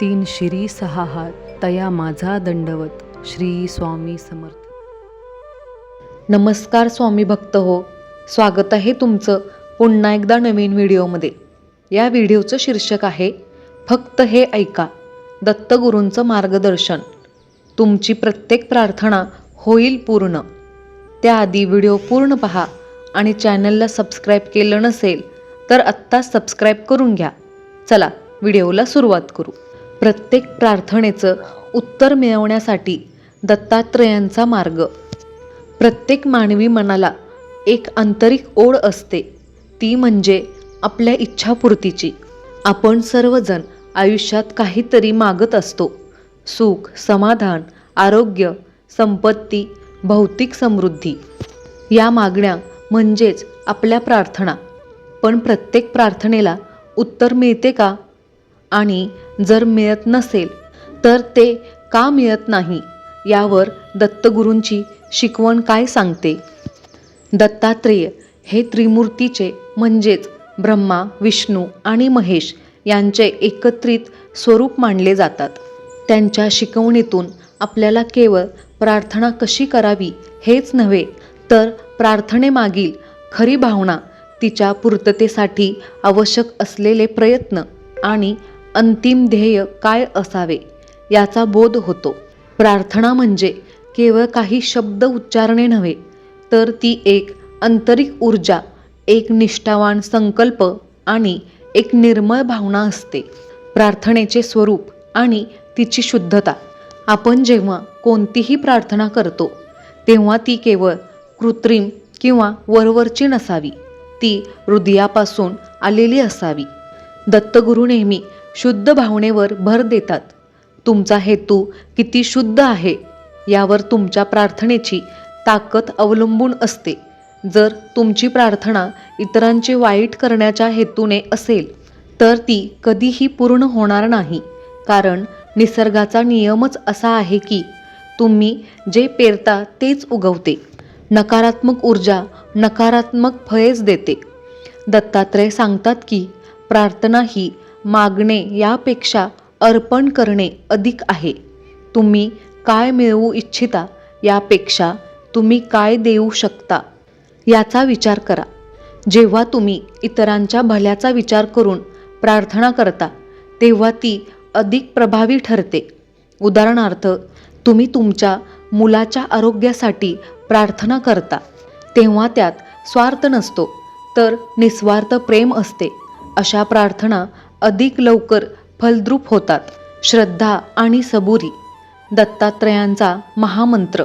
तीन शिरी सहा हात तया माझा दंडवत श्री स्वामी समर्थ. नमस्कार स्वामी भक्त हो स्वागत आहे तुमचं पुन्हा एकदा नवीन व्हिडिओमध्ये. या व्हिडिओचं शीर्षक आहे फक्त हे ऐका दत्तगुरूंचं मार्गदर्शन. तुमची प्रत्येक प्रार्थना होईल पूर्ण. त्याआधी व्हिडिओ पूर्ण पहा आणि चॅनलला सबस्क्राईब केलं नसेल तर आत्ताच सबस्क्राईब करून घ्या. चला व्हिडिओला सुरुवात करू. प्रत्येक प्रार्थनेचं उत्तर मिळवण्यासाठी दत्तात्रयांचा मार्ग. प्रत्येक मानवी मनाला एक आंतरिक ओढ असते. ती म्हणजे आपल्या इच्छापूर्तीची. आपण सर्वजण आयुष्यात काहीतरी मागत असतो. सुख समाधान आरोग्य संपत्ती भौतिक समृद्धी. या मागण्या म्हणजेच आपल्या प्रार्थना. पण प्रत्येक प्रार्थनेला उत्तर मिळते का? आणि जर मिळत नसेल तर ते का मिळत नाही यावर दत्तगुरूंची शिकवण काय सांगते? दत्तात्रेय हे त्रिमूर्तीचे म्हणजेच ब्रह्मा विष्णू आणि महेश यांचे एकत्रित स्वरूप मानले जातात. त्यांच्या शिकवणीतून आपल्याला केवळ प्रार्थना कशी करावी हेच नव्हे तर प्रार्थनेमागील खरी भावना तिच्या पूर्ततेसाठी आवश्यक असलेले प्रयत्न आणि अंतिम ध्येय काय असावे याचा बोध होतो. प्रार्थना म्हणजे केवळ काही शब्द उच्चारणे नव्हे तर ती एक आंतरिक ऊर्जा एक निष्ठावान संकल्प आणि एक निर्मळ भावना असते. प्रार्थनेचे स्वरूप आणि तिची शुद्धता. आपण जेव्हा कोणतीही प्रार्थना करतो तेव्हा ती केवळ कृत्रिम किंवा वरवरची नसावी. ती हृदयापासून आलेली असावी. दत्तगुरू नेहमी शुद्ध भावनेवर भर देतात. तुमचा हेतू किती शुद्ध आहे यावर तुमच्या प्रार्थनेची ताकद अवलंबून असते. जर तुमची प्रार्थना इतरांचे वाईट करण्याच्या हेतूने असेल तर ती कधीही पूर्ण होणार नाही. कारण निसर्गाचा नियमच असा आहे की तुम्ही जे पेरता तेच उगवते. नकारात्मक ऊर्जा नकारात्मक फळेच देते. दत्तात्रय सांगतात की प्रार्थना ही मागणे यापेक्षा अर्पण करणे अधिक आहे. तुम्ही काय मिळवू इच्छिता यापेक्षा तुम्ही काय देऊ शकता याचा विचार करा. जेव्हा तुम्ही इतरांच्या भल्याचा विचार करून प्रार्थना करता तेव्हा ती अधिक प्रभावी ठरते. उदाहरणार्थ तुम्ही तुमच्या मुलाच्या आरोग्यासाठी प्रार्थना करता. तेव्हा त्यात स्वार्थ नसतो तर निस्वार्थ प्रेम असते. अशा प्रार्थना अधिक लवकर फलद्रूप होतात. श्रद्धा आणि सबुरी. दत्तात्रयांचा महामंत्र.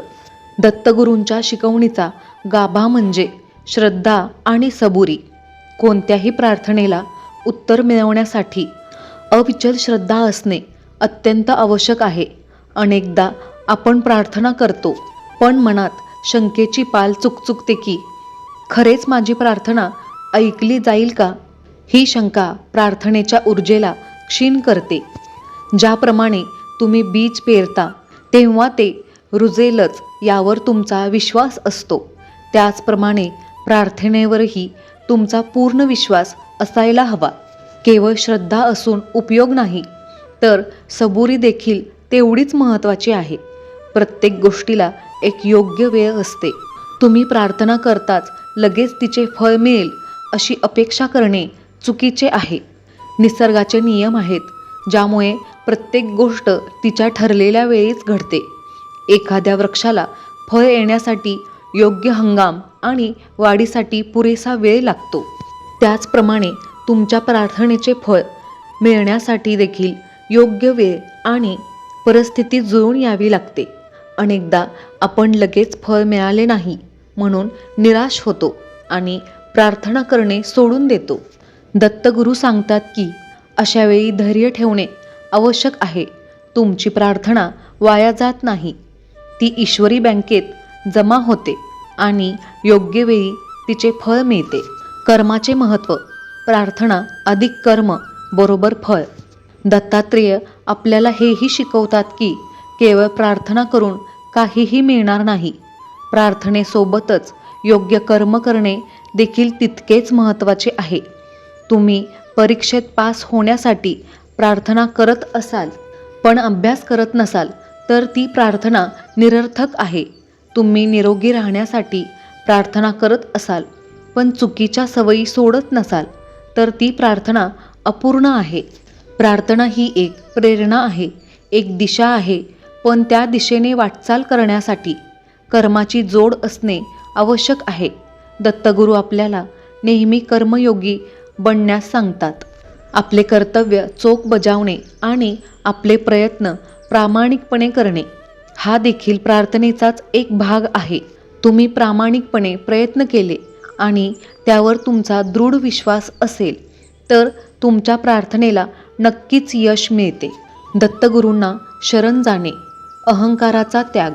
दत्तगुरूंच्या शिकवणीचा गाभा म्हणजे श्रद्धा आणि सबुरी. कोणत्याही प्रार्थनेला उत्तर मिळवण्यासाठी अविचल श्रद्धा असणे अत्यंत आवश्यक आहे. अनेकदा आपण प्रार्थना करतो पण मनात शंकेची पाल चुकचुकते की खरेच माझी प्रार्थना ऐकली जाईल का? ही शंका प्रार्थनेच्या ऊर्जेला क्षीण करते. ज्याप्रमाणे तुम्ही बीज पेरता तेव्हा ते रुजेलच यावर तुमचा विश्वास असतो. त्याचप्रमाणे प्रार्थनेवरही तुमचा पूर्ण विश्वास असायला हवा. केवळ श्रद्धा असून उपयोग नाही तर सबुरी देखील तेवढीच महत्त्वाची आहे. प्रत्येक गोष्टीला एक योग्य वेळ असते. तुम्ही प्रार्थना करताच लगेच तिचे फळ मिळेल अशी अपेक्षा करणे चुकीचे आहे. निसर्गाचे नियम आहेत ज्यामुळे प्रत्येक गोष्ट तिच्या ठरलेल्या वेळीच घडते. एखाद्या वृक्षाला फळ येण्यासाठी योग्य हंगाम आणि वाढीसाठी पुरेसा वेळ लागतो. त्याचप्रमाणे तुमच्या प्रार्थनेचे फळ मिळण्यासाठी देखील योग्य वेळ आणि परिस्थिती जुळून यावी लागते. अनेकदा आपण लगेच फळ मिळाले नाही म्हणून निराश होतो आणि प्रार्थना करणे सोडून देतो. दत्तगुरू सांगतात की अशावेळी धैर्य ठेवणे आवश्यक आहे. तुमची प्रार्थना वाया जात नाही. ती ईश्वरी बँकेत जमा होते आणि योग्य वेळी तिचे फळ मिळते. कर्माचे महत्त्व प्रार्थना अधिक कर्म बरोबर फळ. दत्तात्रेय आपल्याला हेही शिकवतात की केवळ प्रार्थना करून काहीही मिळणार नाही. प्रार्थनेसोबतच योग्य कर्म करणे देखील तितकेच महत्त्वाचे आहे. तुम्ही परीक्षेत पास होण्यासाठी प्रार्थना करत असाल पण अभ्यास करत नसाल तर ती प्रार्थना निरर्थक आहे. तुम्ही निरोगी राहण्यासाठी प्रार्थना करत असाल पण चुकीच्या सवयी सोडत नसाल तर ती प्रार्थना अपूर्ण आहे. प्रार्थना ही एक प्रेरणा आहे एक दिशा आहे पण त्या दिशेने वाटचाल करण्यासाठी कर्माची जोड असणे आवश्यक आहे. दत्तगुरू आपल्याला नेहमी कर्मयोगी बनण्यास सांगतात. आपले कर्तव्य चोख बजावणे आणि आपले प्रयत्न प्रामाणिकपणे करणे हा देखील प्रार्थनेचाच एक भाग आहे. तुम्ही प्रामाणिकपणे प्रयत्न केले आणि त्यावर तुमचा दृढ विश्वास असेल तर तुमच्या प्रार्थनेला नक्कीच यश मिळते. दत्तगुरूंना शरण जाणे अहंकाराचा त्याग.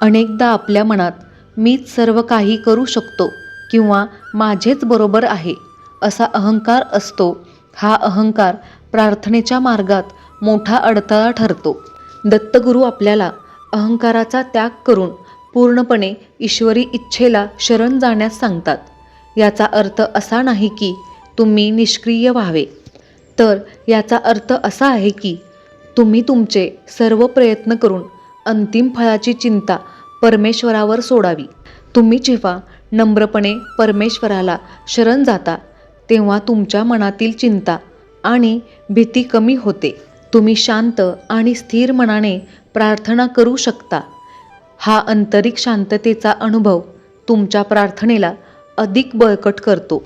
अनेकदा आपल्या मनात मीच सर्व काही करू शकतो किंवा माझेच बरोबर आहे. असा अहंकार असतो. हा अहंकार प्रार्थनेच्या मार्गात मोठा अडथळा ठरतो. दत्तगुरू आपल्याला अहंकाराचा त्याग करून पूर्णपणे ईश्वरी इच्छेला शरण जाण्यास सांगतात. याचा अर्थ असा नाही की तुम्ही निष्क्रिय व्हावे. तर याचा अर्थ असा आहे की तुम्ही तुमचे सर्व प्रयत्न करून अंतिम फळाची चिंता परमेश्वरावर सोडावी. तुम्ही जेव्हा नम्रपणे परमेश्वराला शरण जाता तेव्हा तुमच्या मनातील चिंता आणि भीती कमी होते. तुम्ही शांत आणि स्थिर मनाने प्रार्थना करू शकता. हा आंतरिक शांततेचा अनुभव तुमच्या प्रार्थनेला अधिक बळकट करतो.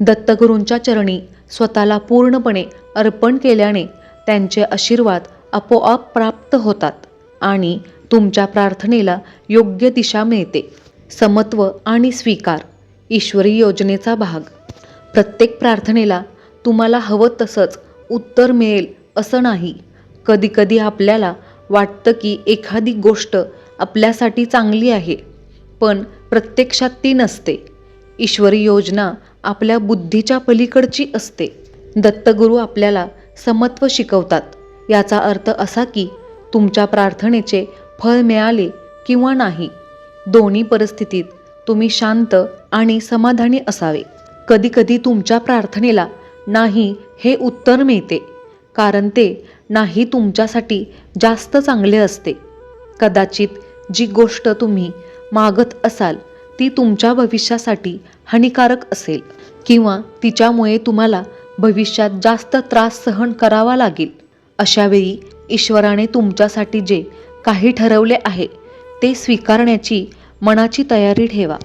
दत्तगुरूंच्या चरणी स्वतःला पूर्णपणे अर्पण केल्याने त्यांचे आशीर्वाद आपोआप प्राप्त होतात आणि तुमच्या प्रार्थनेला योग्य दिशा मिळते. समत्व आणि स्वीकार ईश्वरी योजनेचा भाग. प्रत्येक प्रार्थनेला तुम्हाला हवं तसंच उत्तर मिळेल असं नाही. कधीकधी आपल्याला वाटतं की एखादी गोष्ट आपल्यासाठी चांगली आहे पण प्रत्यक्षात ती नसते. ईश्वरी योजना आपल्या बुद्धीच्या पलीकडची असते. दत्तगुरू आपल्याला समत्व शिकवतात. याचा अर्थ असा की तुमच्या प्रार्थनेचे फळ मिळाले किंवा नाही दोन्ही परिस्थितीत तुम्ही शांत आणि समाधानी असावे. कधीकधी तुमच्या प्रार्थनेला नाही हे उत्तर मिळते कारण ते नाही तुमच्यासाठी जास्त चांगले असते. कदाचित जी गोष्ट तुम्ही मागत असाल ती तुमच्या भविष्यासाठी हानिकारक असेल किंवा तिच्यामुळे तुम्हाला भविष्यात जास्त त्रास सहन करावा लागेल. अशावेळी ईश्वराने तुमच्यासाठी जे काही ठरवले आहे ते स्वीकारण्याची मनाची तयारी ठेवा.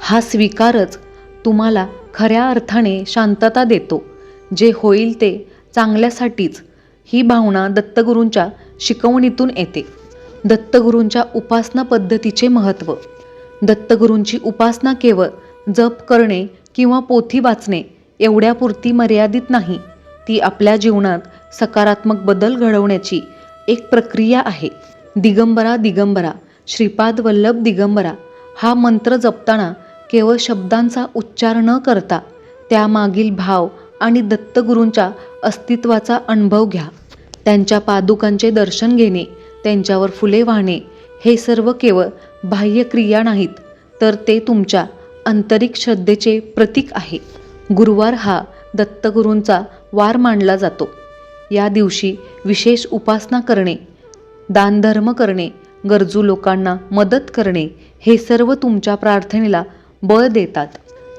हा स्वीकारच तुम्हाला खऱ्या अर्थाने शांतता देतो. जे होईल ते चांगल्यासाठीच. ही भावना दत्तगुरूंच्या शिकवणीतून येते. दत्तगुरूंच्या उपासना पद्धतीचे महत्त्व. दत्तगुरूंची उपासना केवळ जप करणे किंवा पोथी वाचणे एवढ्यापुरती मर्यादित नाही. ती आपल्या जीवनात सकारात्मक बदल घडवण्याची एक प्रक्रिया आहे. दिगंबरा दिगंबरा श्रीपाद वल्लभ दिगंबरा हा मंत्र जपताना केवळ शब्दांचा उच्चार न करता त्यामागील भाव आणि दत्तगुरूंच्या अस्तित्वाचा अनुभव घ्या. त्यांच्या पादुकांचे दर्शन घेणे त्यांच्यावर फुले वाहणे हे सर्व केवळ बाह्यक्रिया नाहीत तर ते तुमच्या आंतरिक श्रद्धेचे प्रतीक आहे. गुरुवार हा दत्तगुरूंचा वार मानला जातो. या दिवशी विशेष उपासना करणे दानधर्म करणे गरजू लोकांना मदत करणे हे सर्व तुमच्या प्रार्थनेला बळ देतात.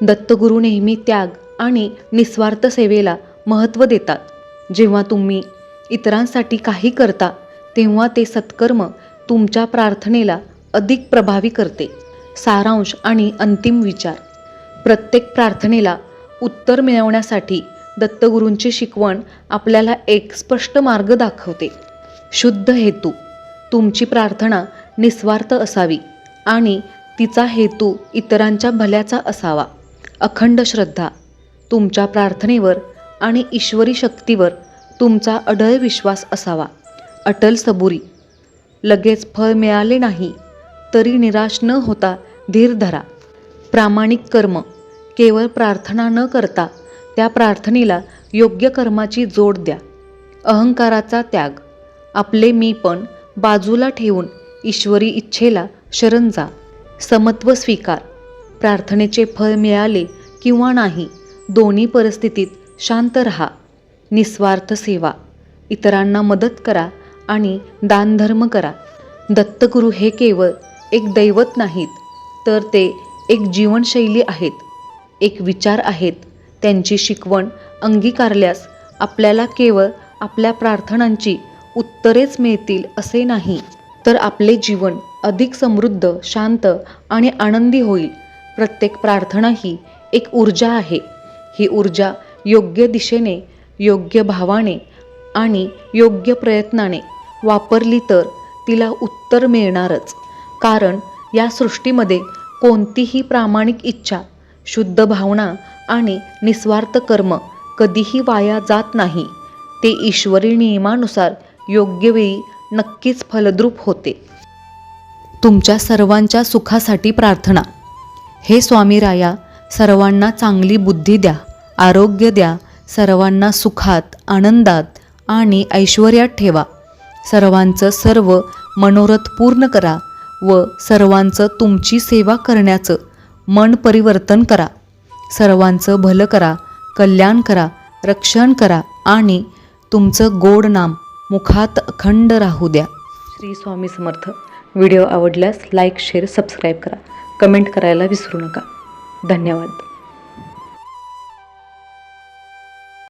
दत्तगुरू नेहमी त्याग आणि निस्वार्थ सेवेला महत्त्व देतात. जेव्हा तुम्ही इतरांसाठी काही करता तेव्हा ते सत्कर्म तुमच्या प्रार्थनेला अधिक प्रभावी करते. सारांश आणि अंतिम विचार. प्रत्येक प्रार्थनेला उत्तर मिळवण्यासाठी दत्तगुरूंची शिकवण आपल्याला एक स्पष्ट मार्ग दाखवते. शुद्ध हेतू. तुमची प्रार्थना निस्वार्थ असावी आणि तिचा हेतू इतरांच्या भल्याचा असावा. अखंड श्रद्धा तुमच्या प्रार्थनेवर आणि ईश्वरी शक्तीवर तुमचा अढळ विश्वास असावा. अटल सबुरी. लगेच फळ मिळाले नाही तरी निराश न होता धीर धरा. प्रामाणिक कर्म केवळ प्रार्थना न करता त्या प्रार्थनेला योग्य कर्माची जोड द्या. अहंकाराचा त्याग. आपले मी पण बाजूला ठेवून ईश्वरी इच्छेला शरण जा. समत्व स्वीकार. प्रार्थनेचे फळ मिळाले किंवा नाही दोन्ही परिस्थितीत शांत रहा. निस्वार्थ सेवा. इतरांना मदत करा आणि दानधर्म करा. दत्तगुरू हे केवळ एक दैवत नाहीत तर ते एक जीवनशैली आहेत. एक विचार आहेत. त्यांची शिकवण अंगीकारल्यास आपल्याला केवळ आपल्या प्रार्थनांची उत्तरेच मिळतील असे नाही तर आपले जीवन अधिक समृद्ध शांत आणि आनंदी होईल. प्रत्येक प्रार्थना ही एक ऊर्जा आहे. ही ऊर्जा योग्य दिशेने योग्य भावाने आणि योग्य प्रयत्नाने वापरली तर तिला उत्तर मिळणारच. कारण या सृष्टीमध्ये कोणतीही प्रामाणिक इच्छा शुद्ध भावना आणि निस्वार्थ कर्म कधीही वाया जात नाही. ते ईश्वरी नियमानुसार योग्य वेळी नक्कीच फलद्रूप होते. तुमच्या सर्वांच्या सुखासाठी प्रार्थना. हे स्वामी राया सर्वांना चांगली बुद्धी द्या आरोग्य द्या सर्वांना सुखात आनंदात आणि ऐश्वर्यात ठेवा. सर्वांचं सर्व मनोरथ पूर्ण करा व सर्वांचं तुमची सेवा करण्याचं मन परिवर्तन करा. सर्वांचं भलं करा कल्याण करा रक्षण करा आणि तुमचं गोड नाम मुखात अखंड राहू द्या. श्री स्वामी समर्थ. व्हिडिओ आवडल्यास लाईक शेअर सबस्क्राईब करा. कमेंट करायला विसरू नका. धन्यवाद.